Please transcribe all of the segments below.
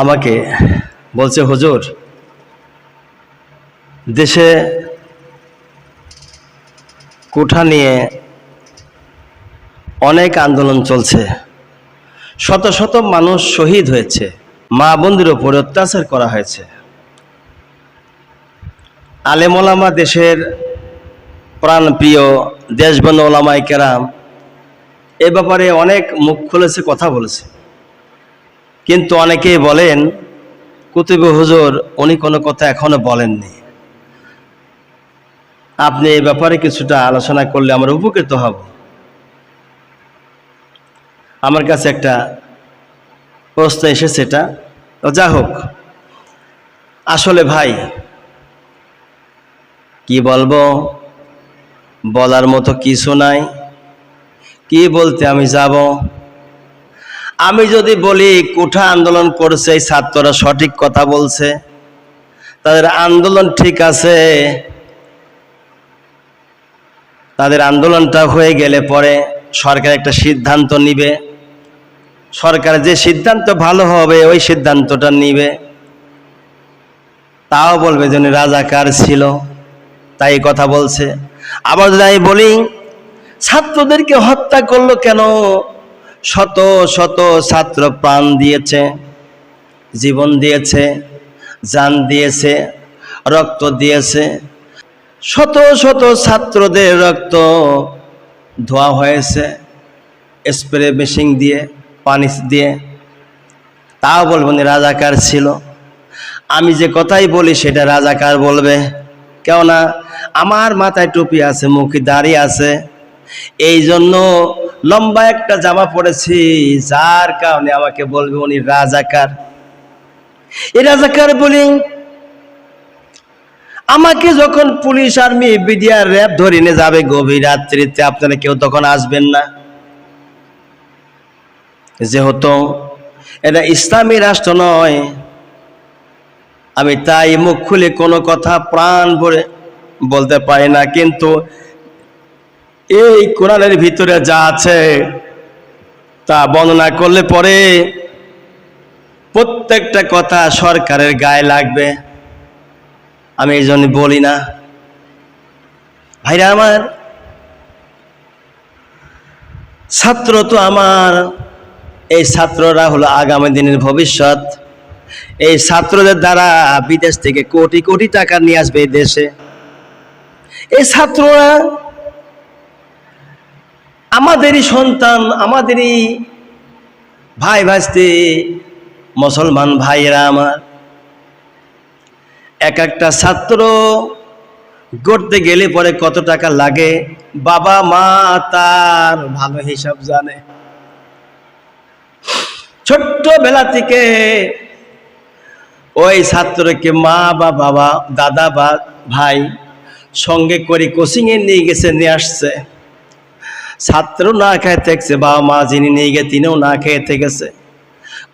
আমাকে বলছে, হুজুর, দেশে কোঠা নিয়ে অনেক আন্দোলন চলছে। শত শত মানুষ শহীদ হয়েছে। মা বন্দির উপর অত্যাচার করা হয়েছে। আলেমোলামা দেশের প্রাণপ্রিয় দেশবন্ধু ওলামাই কেরাম এ ব্যাপারে অনেক মুখ খুলেছে, কথা বলেছে। কিন্তু অনেকেই বলেন, কুতুবে হুজুর, উনি কোনো কথা এখনও বলেননি। আপনি এই ব্যাপারে কিছুটা আলোচনা করলে আমরা উপকৃত হব। আমার কাছে একটা প্রশ্ন এসেছে এটা। যা হোক, আসলে ভাই, কি বলব? বলার মতো কিছু নাই। কি বলতে আমি যাব? আমি যদি বলি কোঠা আন্দোলন করছে, এই ছাত্ররা সঠিক কথা বলছে, তাদের আন্দোলন ঠিক আছে, তাদের আন্দোলনটা হয়ে গেলে পরে সরকার একটা সিদ্ধান্ত নিবে। সরকার যে সিদ্ধান্ত ভালো হবে, ওই সিদ্ধান্তটা নিবে। তাও বলবে যে রাজাকার ছিল, তাই কথা বলছে। আবার যদি আমি বলি, ছাত্রদেরকে হত্যা করল কেন? শত শত ছাত্র প্রাণ দিয়েছে, জীবন দিয়েছে, জান দিয়েছে, রক্ত দিয়েছে। শত শত ছাত্রদের রক্ত ধোয়া হয়েছে, স্প্রে মেশিন দিয়ে, পানি দিয়ে। তাও বলব না, রাজাকার ছিল। আমি যে কথাই বলি, সেটা রাজাকার বলবে। কেননা, আমার মাথায় টুপি আছে, মুখে দাড়ি আছে। এই জন্য লম্বা একটা জামা পরেছি, যার কারণে আমাকে বলবে উনি রাজাকার। এই রাজাকার বলি, আমাকে যখন পুলিশ আর্মি, বিডিআর র্যাব ধরে নিয়ে যাবে গভীর রাত্রিতে, আপনারা কেউ তখন আসবেন না। যেহেতু এটা ইসলামী রাষ্ট্র নয়, আমি তাই মুখ খুলে কোনো কথা প্রাণ ভরে বলতে পারি না, কিন্তু এই কোরআনের ভিতরে যা আছে তা বর্ণনা করলে পরে প্রত্যেকটা কথা সরকারের গায়ে লাগবে। আমি এই জন্য বলি না। ভাইরা আমার, ছাত্র তো আমার, এই ছাত্ররা হলো আগামী দিনের ভবিষ্যৎ। এই ছাত্রদের দ্বারা বিদেশ থেকে কোটি কোটি টাকা নিয়ে আসবে এই দেশে। এই ছাত্ররা আমাদেরই সন্তান, আমাদেরই ভাই ভাইস্তি, মুসলমান ভাইয়েরা আমার। এক একটা ছাত্র গড়তে গেলে পরে কত টাকা লাগে? বাবা, মা, তার ভালো হিসাব জানে। ছোট্টবেলা থেকে ওই ছাত্রকে মা বা বাবা, দাদা বা ভাই সঙ্গে করে কোচিংয়ে নিয়ে গেছে, নিয়ে আসছে। ছাত্র না খেয়ে থাকছে, বাবা মা যিনি নিয়ে গিয়ে তিনিও না খেয়ে থেকেছে।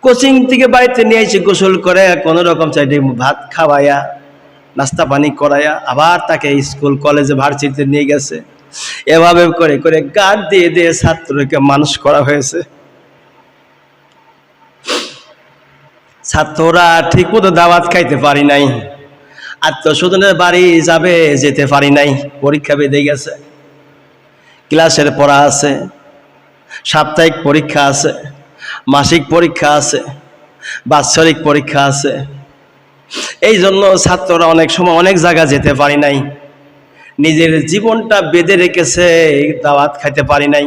কোচিং থেকে বাড়িতে নিয়ে এসে গোসল করে, কোনো রকম চাইতে ভাত খাওয়াইয়া নাস্তা পানি করাইয়া আবার তাকে স্কুল, কলেজে, ভার্সিটিতে নিয়ে গেছে। এভাবে করে করে গার্ড দিয়ে দিয়ে ছাত্রকে মানুষ করা হয়েছে। ছাত্ররা ঠিক মতো দাওয়াত খাইতে পারি নাই। আত্মস্বজনের বাড়ি যাবে, যেতে পারি নাই। পরীক্ষা বেঁধে গেছে। ক্লাসের পড়া আছে, সাপ্তাহিক পরীক্ষা আছে, মাসিক পরীক্ষা আছে, বাৎসরিক পরীক্ষা আছে। এই জন্য ছাত্ররা অনেক সময় অনেক জায়গা যেতে পারি নাই। নিজের জীবনটা বেঁধে রেখেছে, দাওয়াত খাইতে পারি নাই,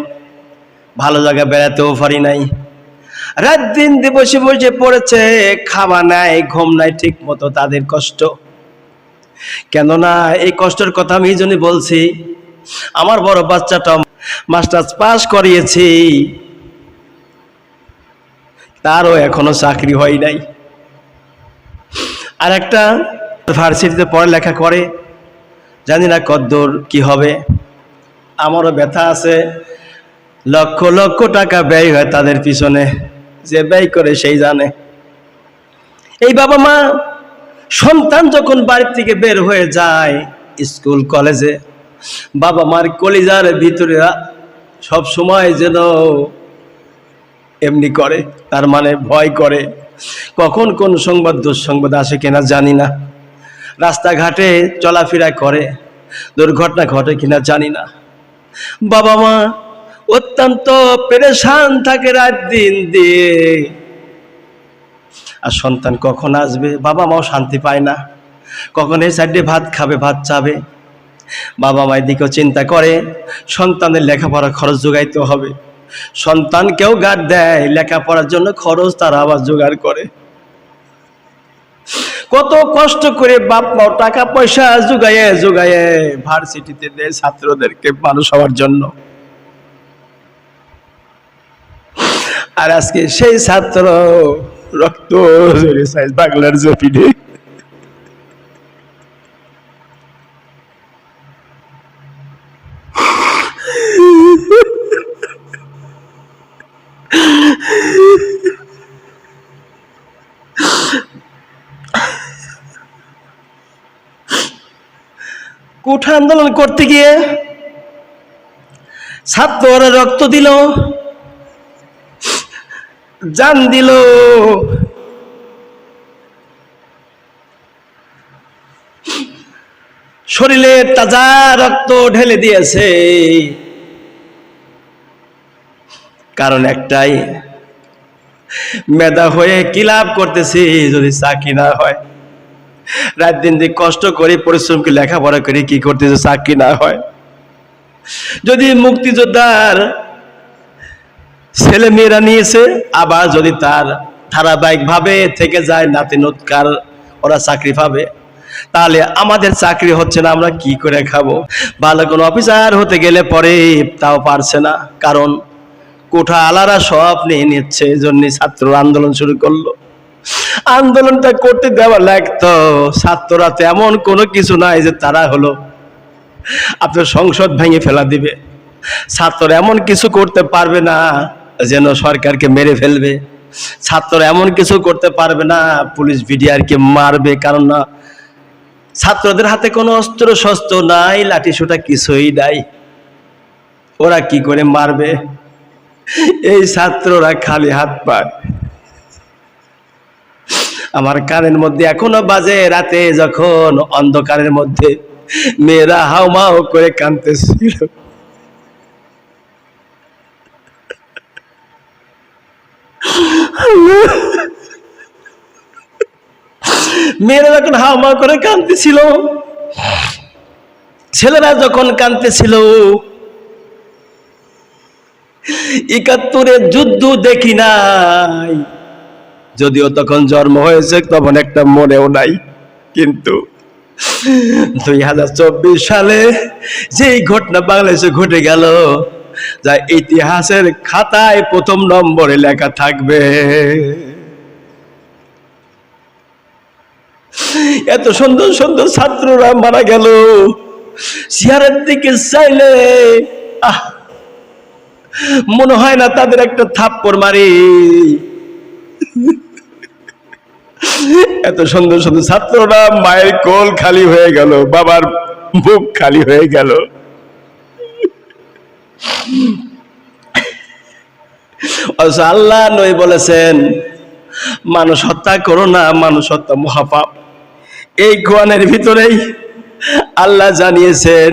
ভালো জায়গায় বেড়াতেও পারি নাই। রাত দিন দিয়ে বসে বসে পড়েছে, খাওয়া নাই, ঘুম নাই, ঠিক মতো তাদের কষ্ট। কেননা এই কষ্টের কথা আমি এই জন্য বলছি আমার বড় বাচ্চাটা মাস্টার্স পাস করিয়েছি। তারও এখনও চাকরি হয় নাই। আর একটা ভার্সিটিতে পড়ালেখা করে, জানি না কদ্দূর কি হবে। আমারও ব্যথা আছে। লক্ষ লক্ষ টাকা ব্যয় হয় তাদের পিছনে, যে ব্যয় করে সেই জানে। এই বাবা মা সন্তান যখন বাড়ির থেকে বের হয়ে যায়, স্কুল, কলেজে বাবা মার কলিজার ভিতরে সব সময় যেন এমনি করে, তার মানে ভয় করে। কখন কোন সংবাদ, দুঃসংবাদ আসে কিনা জানি না। রাস্তাঘাটে চলাফেরা করে, দুর্ঘটনা ঘটে কিনা জানি না। বাবা মা অত্যন্ত পেরেশান থাকে রাত দিন দিয়ে। আর সন্তান কখন আসবে? বাবা মাও শান্তি পায় না। কখন এই সাইডে ভাত খাবে, ভাত চাবে? বাবা মায়ের দিকেও চিন্তা করে, সন্তানের লেখাপড়া খরচ যোগাইতে হবে। সন্তানকেও গাদ দেয়, লেখাপড়ার জন্য খরচ তারা আবার জোগাড় করে। কত কষ্ট করে বাপ মাও টাকা পয়সা জোগায়ে জোগায়ে ভার্সিটিতে দেয় ছাত্রদেরকে মানুষ হওয়ার জন্য। আর আজকে সেই ছাত্র রক্ত বাংলার জপিনে কুঠা আন্দোলন করতে গিয়ে ছাত্ররা রক্ত দিল, জান দিল। শরীরে তাজা রক্ত ঢেলে দিয়েছে। কারণ একটাই, মেধা হয়ে কি লাভ করতেছি যদি চাকরি না হয়? রাত দিন দিন কষ্ট করে পরিশ্রম করে লেখাপড়া করে কি করতেছে, চাকরি না হয়। যদি মুক্তিযোদ্ধার ছেলে মেয়েরা নিয়েছে, আবার যদি তার ধারাবাহিক ভাবে থেকে যায়, নাতি নৎকার ওরা চাকরি পাবে। তাহলে আমাদের চাকরি হচ্ছে না, আমরা কি করে খাব? ভালো কোনো অফিসার হতে গেলে পরে তাও পারছে না, কারণ কোঠা আলারা সব নিয়ে নিচ্ছে। এই জন্যই ছাত্র আন্দোলন শুরু করল। আন্দোলনটা করতে দেওয়া লাগতো। ছাত্ররা তো এমন কোনো কিছু নাই যে তারা হলো আপনার সংসদ ভেঙে ফেলা দিবে। ছাত্ররা এমন কিছু করতে পারবে না যেন সরকারকে মেরে ফেলবে। ছাত্ররা এমন কিছু করতে পারবে না, পুলিশ বিডিআরকে মারবে, কারণ না, ছাত্রদের হাতে কোনো অস্ত্র শস্ত্র নাই লাঠি সোটা কিছুই নাই। ওরা কি করে মারবে? এই ছাত্ররা খালি হাত পায় আমার কানের মধ্যে এখনও বাজে রাতে যখন অন্ধকারের মধ্যে মেয়েরা হাউমাউ করে কাঁদতেছিল। মেয়েরা যখন হাউমা করে কাঁদতেছিল, ছেলেরা যখন কাঁদতেছিল, একাত্তরের যুদ্ধ দেখি নাই। যদিও তখন জন্ম হয়েছে, তখন একটা মনেও নাই। কিন্তু দুই হাজার চব্বিশ সালে যেই ঘটনা বাংলাদেশে ঘটে গেল, যা ইতিহাসের খাতায় প্রথম নম্বরে লেখা থাকবে। এত সুন্দর সুন্দর ছাত্ররা মারা গেল। চেয়ারের দিকে চাইলে, আহ, মনে হয় না তাদের একটা থাপ্পড় মারি। এত সুন্দর সুন্দর ছাত্ররা মায়ের কোল খালি হয়ে গেল, বাবার বুক খালি হয়ে গেল। আল্লাহ নই বলেছেন, মানুষ হত্যা করো না, মানুষ হত্যা মহাপাপ। এই কোয়ানের ভিতরেই আল্লাহ জানিয়েছেন,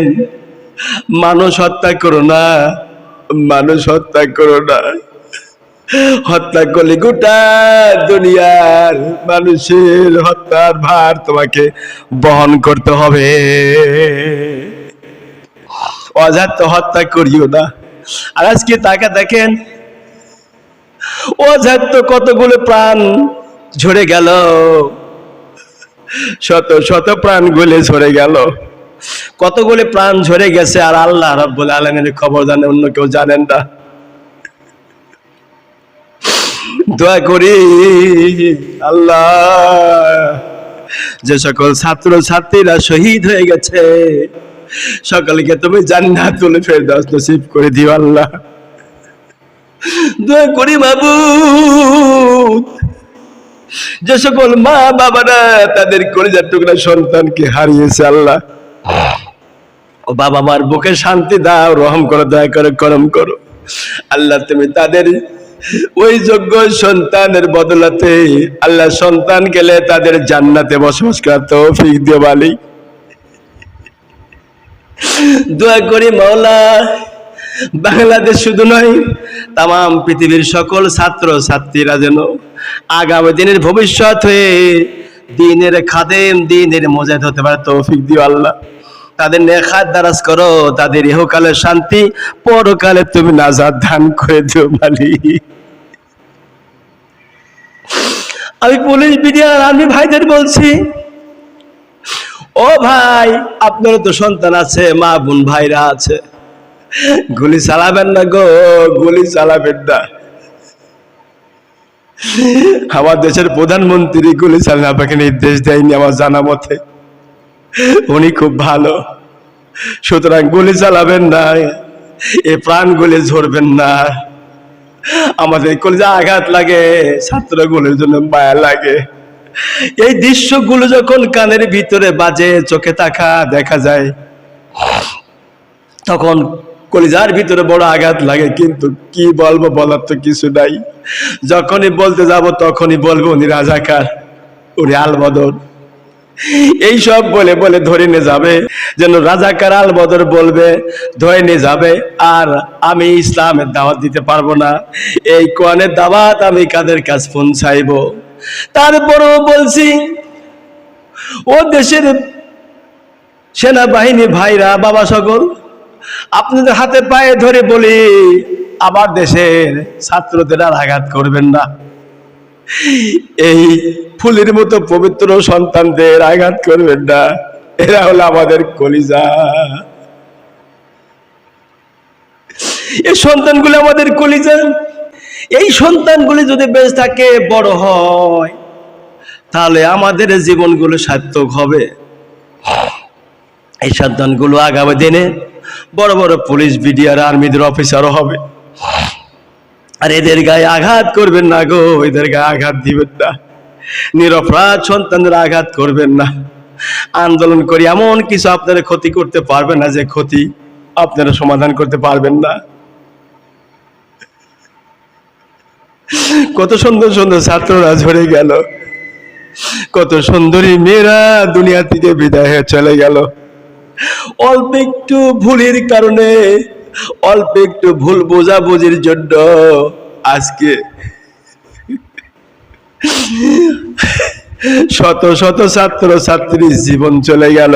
মানুষ হত্যা করো না, মানুষ হত্যা করো না। হত্যা করলে গোটা দুনিয়ার মানুষের হত্যার ভার তোমাকে বহন করতে হবে। অজাত হত্যা করিও না। আর আজকে তাকে দেখেন, অজাত কতগুলো প্রাণ ঝরে গেল, শত শত প্রাণ গুলে ঝরে গেল। কতগুলো প্রাণ ঝরে গেছে আর আল্লাহ রব্বুল আলমের খবর জানে, অন্য কেউ জানেন না। দোয়া করি, আল্লাহ। যে সকল ছাত্র ছাত্রীরা শহীদ হয়ে গেছে, সকলকে তুমি জান্নাত তুলে ফের দাস নসিব করে দিও, আল্লাহ। দোয়া করি বাবু যে সকল মা বাবারা তাদের কলিজার টুকরা সন্তানকে হারিয়েছে, আল্লাহ। ও বাবা মার বুকে শান্তি দাও, রহম করো, দয়া করে, করম করো। আল্লাহ তুমি তাদের ওই যোগ্য সন্তানের বদলাতে আল্লাহ সন্তান গেলে তাদের জান্নাতে বসবাস করার তৌফিক মালিক দোয়া করি মাওলা, বাংলাদেশ শুধু নয় তাম পৃথিবীর সকল ছাত্র ছাত্রীরা যেন আগামী দিনের ভবিষ্যৎ হয়ে দিনের খাদেম, দিনের মজাদ হতে পারে তৌফিক দিও আল্লাহ। তাদের নেখাত দারাজ করো, তাদের ইহকালের শান্তি, পরকালে তুমি নাজাদ দান করে দিও মালিক আমি পুলিশ বিডিআর আমি ভাইদের বলছি, ও ভাই আপনার তো সন্তান আছে, মা বোন ভাইরা আছে। গুলি চালাবেন না গো, গুলি চালাবেন না। আমার দেশের প্রধানমন্ত্রী গুলি চালান, আপনাকে নির্দেশ দেয়নি আমার জানা মতে। উনি খুব ভালো। সুতরাং গুলি চালাবেন না, এ প্রাণ গুলি ঝরবেন না। আমাদের কলেজে আঘাত লাগে, ছাত্রগুলোর জন্য মায়া লাগে। এই দৃশ্যগুলো যখন কানের ভিতরে বাজে, চোখে তাকা দেখা যায়, তখন কলিজার ভিতরে বড় আঘাত লাগে, কিন্তু কি বলব বলার তো কিছু নাই। যখনই বলতে যাব, তখনই বলব, উনি রাজাকার, উনি আলবদর। এই সব বলে বলে ধরে নিয়ে যাবে, যেন রাজা আল বদর বলবে, ধরে নিয়ে যাবে, আর আমি ইসলামের দাওয়াত দিতে পারব না। এই কোয়ানের দাওয়াত আমি কাদের কাছ পৌঁছাইব? তারপরও বলছি, ও দেশের সেনাবাহিনী ভাইরা, বাবা সকল, আপনাদের হাতে পায়ে ধরে বলি, আমার দেশের ছাত্রদের আর আঘাত করবেন না। এই ফুলের মতো পবিত্র সন্তানদের আঘাত করবেন না। এরা হলো আমাদের কলিজা। এই সন্তানগুলো আমাদের কলিজা। এই সন্তানগুলি যদি বেশ থাকে, বড় হয়, তাহলে আমাদের জীবনগুলো সার্থক হবে। এই সন্তানগুলো আগামী দিনে বড় বড় পুলিশ, বিডিআর, আর্মিদের অফিসারও হবে। আর এদের গায়ে আঘাত করবেন না গো, এদের গায়ে আঘাত দিবেন না। নিরপরাধ সন্তানদের আঘাত করবেন না। আন্দোলন করি এমন কিছু আপনারা ক্ষতি করতে পারবেন না যে ক্ষতি আপনারা সমাধান করতে পারবেন না। কত সুন্দর সুন্দর ছাত্ররা ঝরে গেল। কত সুন্দরী মেয়েরা দুনিয়া থেকে বিদায় হয়ে চলে গেল। অল্প একটু ভুলের কারণে অল্প একটু ভুল বোঝাবুঝির জন্য আজকে শত শত ছাত্র ছাত্রীর জীবন চলে গেল।